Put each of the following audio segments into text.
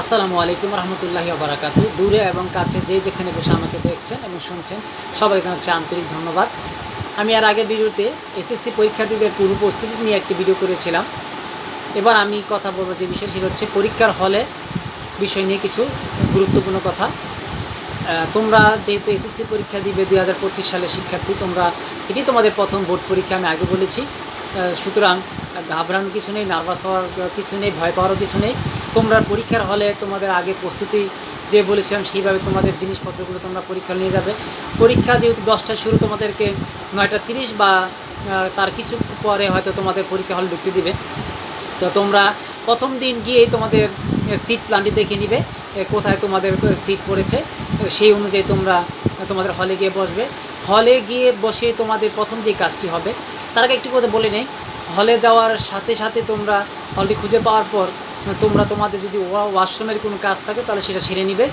আসসালামু আলাইকুম রহমতুল্লাহি বারাকাতু। দূরে এবং কাছে যে যেখানে বসে আমাকে দেখছেন এবং শুনছেন, সবাইকে হচ্ছে আন্তরিক ধন্যবাদ। আমি আর আগের ভিডিওতে এসএসসি পরীক্ষার্থীদের পূর্ব প্রস্তুতি নিয়ে একটি ভিডিও করেছিলাম। এবার আমি কথা বলব যে বিষয়, সেটা হচ্ছে পরীক্ষার হলে বিষয় নিয়ে কিছু গুরুত্বপূর্ণ কথা। তোমরা যেহেতু এসএসসি পরীক্ষা দিবে দুই হাজার পঁচিশ সালের শিক্ষার্থী, তোমরা এটি তোমাদের প্রথম বোর্ড পরীক্ষা, আমি আগে বলেছি। সুতরাং ঘাবড়ানোর কিছু নেই নার্ভাস হওয়ার কিছু নেই, ভয় পাওয়ারও কিছু নেই। তোমরা পরীক্ষার হলে তোমাদের আগে প্রস্তুতি যে বলেছিলাম, সেইভাবে তোমাদের জিনিসপত্রগুলো তোমরা পরীক্ষা নিয়ে যাবে। পরীক্ষা যেহেতু দশটায় শুরু, তোমাদেরকে নয়টা তিরিশ বা তার কিছু পরে হয়তো তোমাদের পরীক্ষা হল ঢুকতে দিবে। তো তোমরা প্রথম দিন গিয়েই তোমাদের সিট প্ল্যানটি দেখে নিবে কোথায় তোমাদের সিট পড়েছে, সেই অনুযায়ী তোমরা তোমাদের হলে গিয়ে বসবে। হলে গিয়ে বসে তোমাদের প্রথম যে কাজটি হবে, তার আগে একটি কথা বলে নেই। হলে যাওয়ার সাথে সাথে তোমরা হলটি খুঁজে পাওয়ার পর, তোমরা তোমাদের যদি ওয়া- ওয়াশরুমের কোনো কাজ থাকে, তাহলে সেটা সেরে নিবে।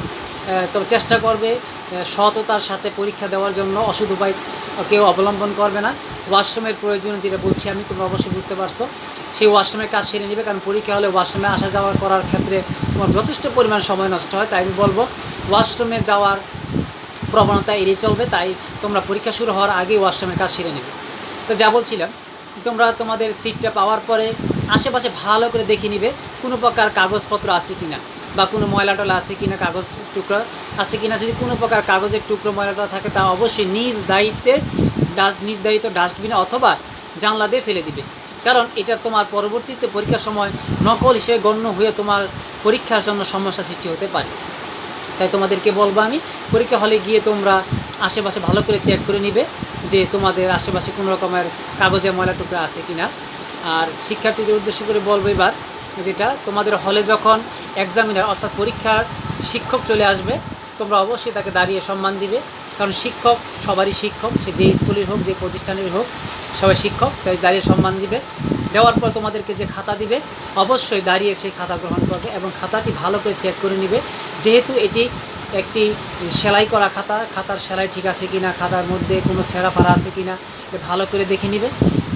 তবে চেষ্টা করবে সততার সাথে পরীক্ষা দেওয়ার জন্য অসুধ উপায় কেউ অবলম্বন করবে না। ওয়াশরুমের প্রয়োজন যেটা বলছি আমি, তোমরা অবশ্যই বুঝতে পারছ। সেই ওয়াশরুমের কাজ সেরে নেবে, কারণ পরীক্ষা হলে ওয়াশরুমে আসা যাওয়া করার ক্ষেত্রে তোমার যথেষ্ট পরিমাণ সময় নষ্ট হয়, তাই আমি বলব, ওয়াশরুমে যাওয়ার প্রবণতা এড়িয়ে চলবে, তাই তোমরা পরীক্ষা শুরু হওয়ার আগেই ওয়াশরুমের কাজ সেরে নেবে। তো যা বলছিলাম তোমরা তোমাদের সিটটা পাওয়ার পরে আশেপাশে ভালো করে দেখে নিবে কোনো প্রকার কাগজপত্র আছে কি না বা কোনো ময়লা টলা আছে কিনা, কাগজ টুকরো আছে কিনা। যদি কোনো প্রকার কাগজের টুকরো ময়লা টলা থাকে, তা অবশ্যই নিজ দায়িত্বে ডাস্ট নির্ধারিত ডাস্টবিনে অথবা জানলা দিয়ে ফেলে দিবে। কারণ এটা তোমার পরবর্তীতে পরীক্ষার সময় নকল হিসেবে গণ্য হয়ে তোমার পরীক্ষার জন্য সমস্যা সৃষ্টি হতে পারে। তাই তোমাদেরকে বলব আমি, পরীক্ষা হলে গিয়ে তোমরা আশেপাশে ভালো করে চেক করে নিবে। যে তোমাদের আশেপাশে কোনো রকমের কাগজে ময়লা টুকরা আছে কিনা। আর শিক্ষার্থীদের উদ্দেশ্য করে বলব এবার যেটা, তোমাদের হলে যখন এক্সামিনার অর্থাৎ পরীক্ষার শিক্ষক চলে আসবে, তোমরা অবশ্যই তাকে দাঁড়িয়ে সম্মান দিবে। কারণ শিক্ষক সবারই শিক্ষক, সে যে স্কুলের হোক যে প্রতিষ্ঠানের হোক, সবাই শিক্ষক, তাই দাঁড়িয়ে সম্মান দিবে। দেওয়ার পর তোমাদেরকে যে খাতা দিবে, অবশ্যই দাঁড়িয়ে সেই খাতা গ্রহণ করবে এবং খাতাটি ভালো করে চেক করে নিবে। যেহেতু এটি একটি সেলাই করা খাতা খাতার সেলাই ঠিক আছে কি না খাতার মধ্যে কোনো ছেঁড়া ফাড়া আছে কি না ভালো করে দেখে নিবে।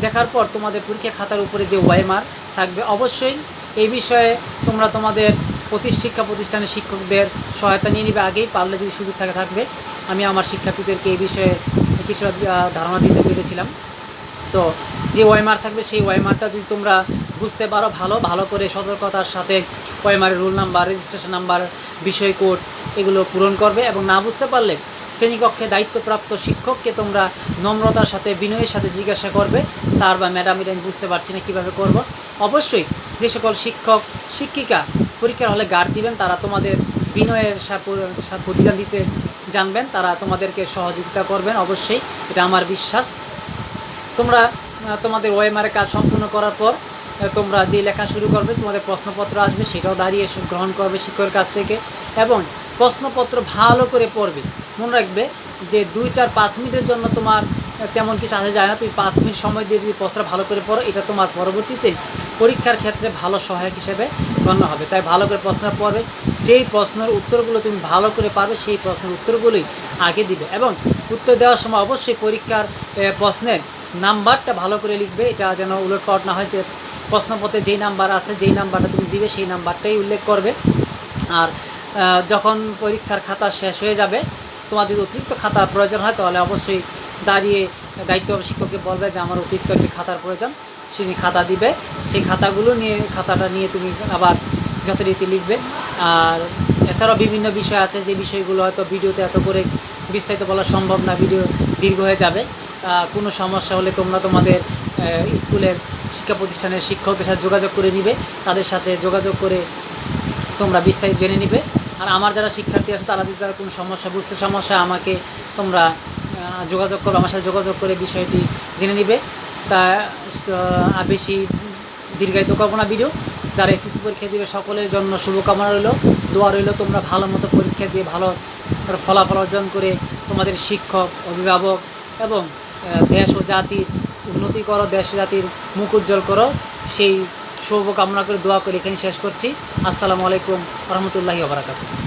দেখার পর তোমাদের পরীক্ষা খাতার উপরে যে ওয়াইমার থাকবে অবশ্যই এই বিষয়ে তোমরা তোমাদের প্রতিশিক্ষা প্রতিষ্ঠানের শিক্ষকদের সহায়তা নিয়ে নিবে আগেই পারলে যদি সুযোগ থাকে থাকবে। আমি আমার শিক্ষার্থীদেরকে এই বিষয়ে কিছু আহ, ধারণা দিতে পেরেছিলাম। তো যে ওয়াইমার থাকবে সেই ওয়াইমারটা যদি তোমরা বুঝতে পারো ভালো ভালো করে সতর্কতার সাথে ওয়াইমারের রুল নাম্বার রেজিস্ট্রেশন নাম্বার বিষয় কোড এগুলো পূরণ করবে এবং না বুঝতে পারলে শ্রেণীকক্ষে দায়িত্বপ্রাপ্ত শিক্ষককে তোমরা নম্রতার সাথে, বিনয়ের সাথে জিজ্ঞাসা করবে, স্যার বা ম্যাডাম এটা আমি বুঝতে পারছি না কীভাবে করব। অবশ্যই যে সকল শিক্ষক, শিক্ষিকা পরীক্ষার হলে গার্ড দিবেন, তারা তোমাদের বিনয়ের প্রতিদান দিতে জানবেন, তারা তোমাদেরকে সহযোগিতা করবেন, অবশ্যই এটা আমার বিশ্বাস। তোমরা তোমাদের ওয়েমারের কাজ সম্পূর্ণ করার পর তোমরা যে লেখা শুরু করবে, তোমাদের প্রশ্নপত্র আসবে, সেটাও দাঁড়িয়ে গ্রহণ করবে শিক্ষকের কাছ থেকে। এবং প্রশ্নপত্র ভালো করে পড়বে। মনে রাখবে যে দুই, চার, পাঁচ মিনিটের জন্য তোমার তেমন কিছু আসা যায় না। তুমি পাঁচ মিনিট সময় দিয়ে যদি প্রশ্ন ভালো করে পড়ো, এটা তোমার পরবর্তীতে পরীক্ষার ক্ষেত্রে ভালো সহায়ক হিসেবে গণ্য হবে। তাই ভালো করে প্রশ্ন পড়বে। যেই প্রশ্নের উত্তরগুলো তুমি ভালো করে পারবে, সেই প্রশ্নের উত্তরগুলোই আগে দিবে এবং উত্তর দেওয়ার সময় অবশ্যই পরীক্ষার প্রশ্নের নাম্বারটা ভালো করে লিখবে। এটা যেন উলট না হয় যে প্রশ্নপত্রে যেই নাম্বার আছে, যেই নাম্বারটা তুমি দিবে, সেই নাম্বারটাই উল্লেখ করবে। আর যখন পরীক্ষার খাতা শেষ হয়ে যাবে, তোমার যদি অতিরিক্ত খাতার প্রয়োজন হয়, তাহলে অবশ্যই দাঁড়িয়ে দায়িত্ব শিক্ষককে বলবে যে, আমার অতিরিক্ত একটি খাতার প্রয়োজন। তিনি খাতা দিবে। সেই খাতাগুলো নিয়ে, খাতাটা নিয়ে তুমি আবার যথারীতি লিখবে। আর এছাড়াও বিভিন্ন বিষয় আছে, যে বিষয়গুলো হয়তো ভিডিওতে এত করে বিস্তারিত বলা সম্ভব না, ভিডিও দীর্ঘ হয়ে যাবে। কোনো সমস্যা হলে তোমরা তোমাদের স্কুলের শিক্ষা প্রতিষ্ঠানের শিক্ষকদের সাথে যোগাযোগ করে নিবে। তাদের সাথে যোগাযোগ করে তোমরা বিস্তারিত জেনে নিবে। আর আমার যারা শিক্ষার্থী আছে, তারা যদি তারা কোনো সমস্যা, বুঝতে সমস্যা, আমাকে তোমরা যোগাযোগ করো, আমার সাথে যোগাযোগ করে বিষয়টি জেনে নিবে। তা বেশি দীর্ঘায়িত করব না ভিডিও যারা এসএসসি পরীক্ষা দিবে, সকলের জন্য শুভকামনা রইল। দোয়া রইল, তোমরা ভালো মতো পরীক্ষা দিয়ে ভালো ফলাফল অর্জন করে তোমাদের শিক্ষক, অভিভাবক এবং দেশ ও জাতির উন্নতি করো, দেশ জাতির মুখ উজ্জ্বল করো। সেই শুভ কামনা করে দোয়া করে এখানে শেষ করছি। আসসালামু আলাইকুম রহমতুল্লাহি ওবরাকাতুহ